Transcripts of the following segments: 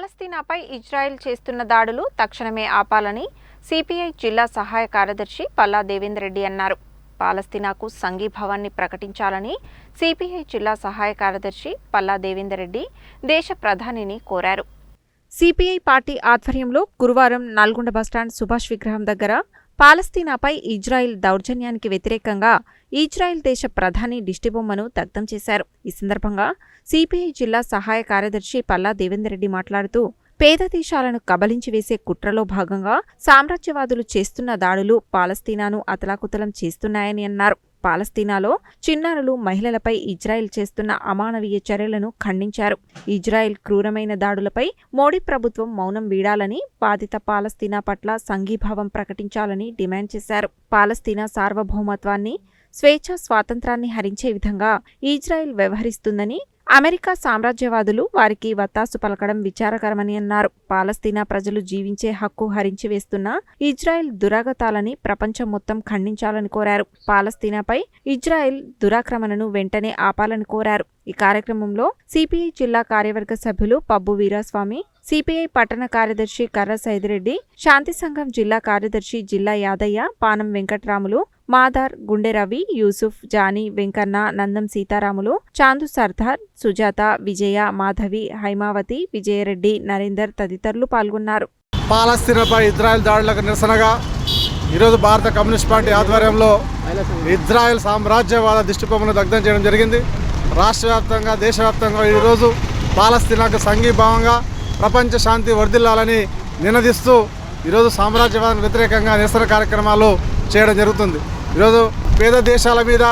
పాలస్తీనాపై Israel చేస్తున్న దాడులు తక్షణమే ఆపాలని సిపిఐ జిల్లా సహాయ కార్యదర్శి పల్లా దేవేందర్ రెడ్డి అన్నారు. పాలస్తీనాకు సంఘీభావాన్ని ప్రకటించాలని సిపిఐ జిల్లా సహాయ కార్యదర్శి పల్లా దేవేందర్ రెడ్డి దేశ ప్రధానిని కోరారు. సిపిఐ పార్టీ ఆధ్వర్యంలో గురువారం నల్గొండ బస్టాండ్ సుభాష్ విగ్రహం దగ్గర పాలస్తీనాపై ఇజ్రాయెల్ దౌర్జన్యానికి వ్యతిరేకంగా ఇజ్రాయెల్ దేశ ప్రధాని దిష్టిబొమ్మను దగ్ధం చేశారు. ఈ సందర్భంగా సిపిఐ జిల్లా సహాయ కార్యదర్శి పల్లా దేవేందర్ రెడ్డి మాట్లాడుతూ పేద దేశాలను కబలించి వేసే కుట్రలో భాగంగా సామ్రాజ్యవాదులు చేస్తున్న దాడులు పాలస్తీనాను అతలాకుతలం చేస్తున్నాయని అన్నారు. పాలస్తీనాలో చిన్నారులు మహిళలపై ఇజ్రాయెల్ చేస్తున్న అమానవీయ చర్యలను ఖండించారు. ఇజ్రాయెల్ క్రూరమైన దాడులపై మోడీ ప్రభుత్వం మౌనం వీడాలని బాధిత పాలస్తీనా పట్ల సంఘీభావం ప్రకటించాలని డిమాండ్ చేశారు. పాలస్తీనా సార్వభౌమత్వాన్ని స్వేచ్ఛ స్వాతంత్రాన్ని హరించే విధంగా ఇజ్రాయెల్ వ్యవహరిస్తుందని అమెరికా సామ్రాజ్యవాదులు వారికి వత్తాసు పలకడం విచారకరమని అన్నారు. పాలస్తీనా ప్రజలు జీవించే హక్కు హరించి వేస్తున్న ఇజ్రాయెల్ దురాగతాలని ప్రపంచం మొత్తం ఖండించాలని కోరారు. పాలస్తీనాపై ఇజ్రాయెల్ దురాక్రమణను వెంటనే ఆపాలని కోరారు. ఈ కార్యక్రమంలో సిపిఐ జిల్లా కార్యవర్గ సభ్యులు పబ్బు వీరాస్వామి సిపిఐ పట్టణ కార్యదర్శి కర్ర సైదిరెడ్డి శాంతి సంఘం జిల్లా కార్యదర్శి జిల్లా యాదయ్య పానం వెంకట్రాములు మాదార్ గుండె రవి యూసుఫ్ జానీ వెంకన్న నందం సీతారాములు చాందు సర్దార్ సుజాత విజయ మాధవి హైమావతి విజయరెడ్డి నరేందర్ తదితరులు పాల్గొన్నారు. పాలస్తీనాపై ఇజ్రాయెల్ దాడులకు నిరసనగా ఈరోజు భారత కమ్యూనిస్ట్ పార్టీ ఆధ్వర్యంలో ఇజ్రాయెల్ సామ్రాజ్యవాద దిష్టిబొమ్మను దగ్ధం చేయడం జరిగింది. రాష్ట్ర వ్యాప్తంగా దేశవ్యాప్తంగా ఈరోజు పాలస్తీనాకు సంఘీభావంగా ప్రపంచ శాంతి వర్ధిల్లాలని నినదిస్తూ ఈరోజు సామ్రాజ్యవాదానికి వ్యతిరేకంగా నిరసన కార్యక్రమాలు చేయడం జరుగుతుంది. ఈరోజు పేద దేశాల మీద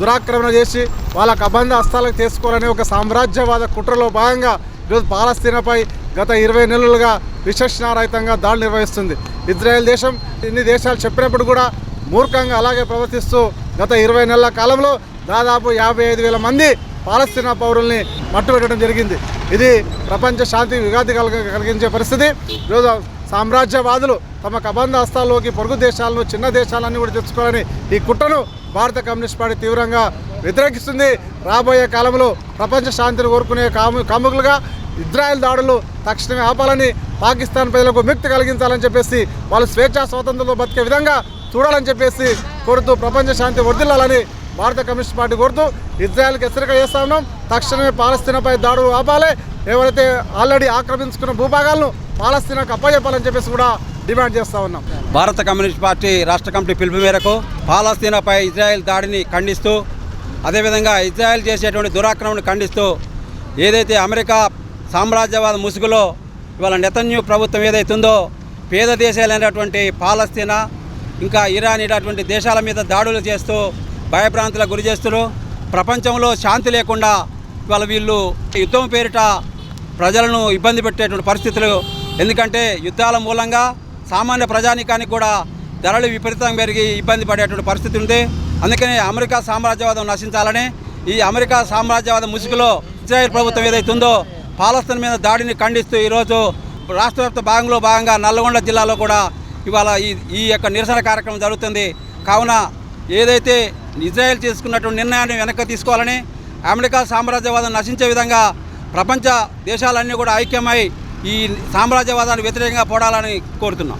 దురాక్రమణ చేసి వాళ్ళకు అబంధ హస్తాలకు తీసుకోవాలనే ఒక సామ్రాజ్యవాద కుట్రలో భాగంగా ఈరోజు పాలస్తీనాపై గత ఇరవై నెలలుగా విశేషణారహితంగా దాడులు నిర్వహిస్తుంది. ఇజ్రాయెల్ దేశం ఇన్ని దేశాలు చెప్పినప్పుడు కూడా మూర్ఖంగా అలాగే ప్రవర్తిస్తూ గత ఇరవై నెలల కాలంలో దాదాపు యాభై ఐదు వేల మంది పాలస్తీనా పౌరుల్ని మట్టుపెట్టడం జరిగింది. ఇది ప్రపంచ శాంతి విఘాతి కలగ కలిగించే పరిస్థితి. ఈరోజు సామ్రాజ్యవాదులు తమ కబంధ హస్తాల్లోకి పొరుగు దేశాలను చిన్న దేశాలన్నీ కూడా తెచ్చుకోవాలని ఈ కుట్రను భారత కమ్యూనిస్ట్ పార్టీ తీవ్రంగా వ్యతిరేకిస్తుంది. రాబోయే కాలంలో ప్రపంచ శాంతిని కోరుకునే కాము కాముకులుగా ఇజ్రాయెల్ దాడులు తక్షణమే ఆపాలని పాకిస్తాన్ ప్రజలకు విముక్తి కలిగించాలని చెప్పేసి వాళ్ళు స్వేచ్ఛా స్వాతంత్రంలో బతికే విధంగా చూడాలని చెప్పేసి కోరుతూ ప్రపంచ శాంతి వర్దిల్లాలని భారత కమ్యూనిస్ట్ పార్టీ కోరుతూ ఇజ్రాయెల్కి హెచ్చరిక చేస్తా ఉన్నాం. తక్షణమే పాలస్తీనాపై దాడులు ఆపాలి. ఎవరైతే ఆల్రెడీ ఆక్రమించుకున్న భూభాగాలను పాలస్తీనాకు అప్పచెప్పాలని చెప్పేసి కూడా డిమాండ్ చేస్తా ఉన్నాం. భారత కమ్యూనిస్ట్ పార్టీ రాష్ట్ర కమిటీ పిలుపు మేరకు పాలస్తీనాపై ఇజ్రాయెల్ దాడిని ఖండిస్తూ అదేవిధంగా ఇజ్రాయెల్ చేసేటువంటి దురాక్రమణను ఖండిస్తూ ఏదైతే అమెరికా సామ్రాజ్యవాద ముసుగులో ఇవాళ నెతన్యూ ప్రభుత్వం ఏదైతుందో ఉందో పేద దేశాలైనటువంటి పాలస్తీనా ఇంకా ఇరాన్ ఇటువంటి దేశాల మీద దాడులు చేస్తూ భయభ్రాంతులకు గురి చేస్తున్నారు. ప్రపంచంలో శాంతి లేకుండా ఇవాళ వీళ్ళు యుద్ధం పేరిట ప్రజలను ఇబ్బంది పెట్టేటువంటి పరిస్థితులు. ఎందుకంటే యుద్ధాల మూలంగా సామాన్య ప్రజానికానికి కూడా ధరలు విపరీతంగా పెరిగి ఇబ్బంది పడేటువంటి పరిస్థితి ఉంది. అందుకని అమెరికా సామ్రాజ్యవాదం నశించాలని ఈ అమెరికా సామ్రాజ్యవాదం ముసుగులో ఇజ్రాయెల్ ప్రభుత్వం ఏదైతే ఉందో పాలస్తీన్ మీద దాడిని ఖండిస్తూ ఈరోజు రాష్ట్ర వ్యాప్త భాగంలో భాగంగా నల్లగొండ జిల్లాలో కూడా ఇవాళ ఈ ఈ యొక్క నిరసన కార్యక్రమం జరుగుతుంది. కావున ఏదైతే ఇజ్రాయెల్ తీసుకున్నటువంటి నిర్ణయాన్ని వెనక్కి తీసుకోవాలని అమెరికా సామ్రాజ్యవాదం నశించే విధంగా ప్రపంచ దేశాలన్నీ కూడా ఐక్యమై ఈ సామ్రాజ్యవాదాన్ని వ్యతిరేకంగా పోరాడాలని కోరుతున్నాం.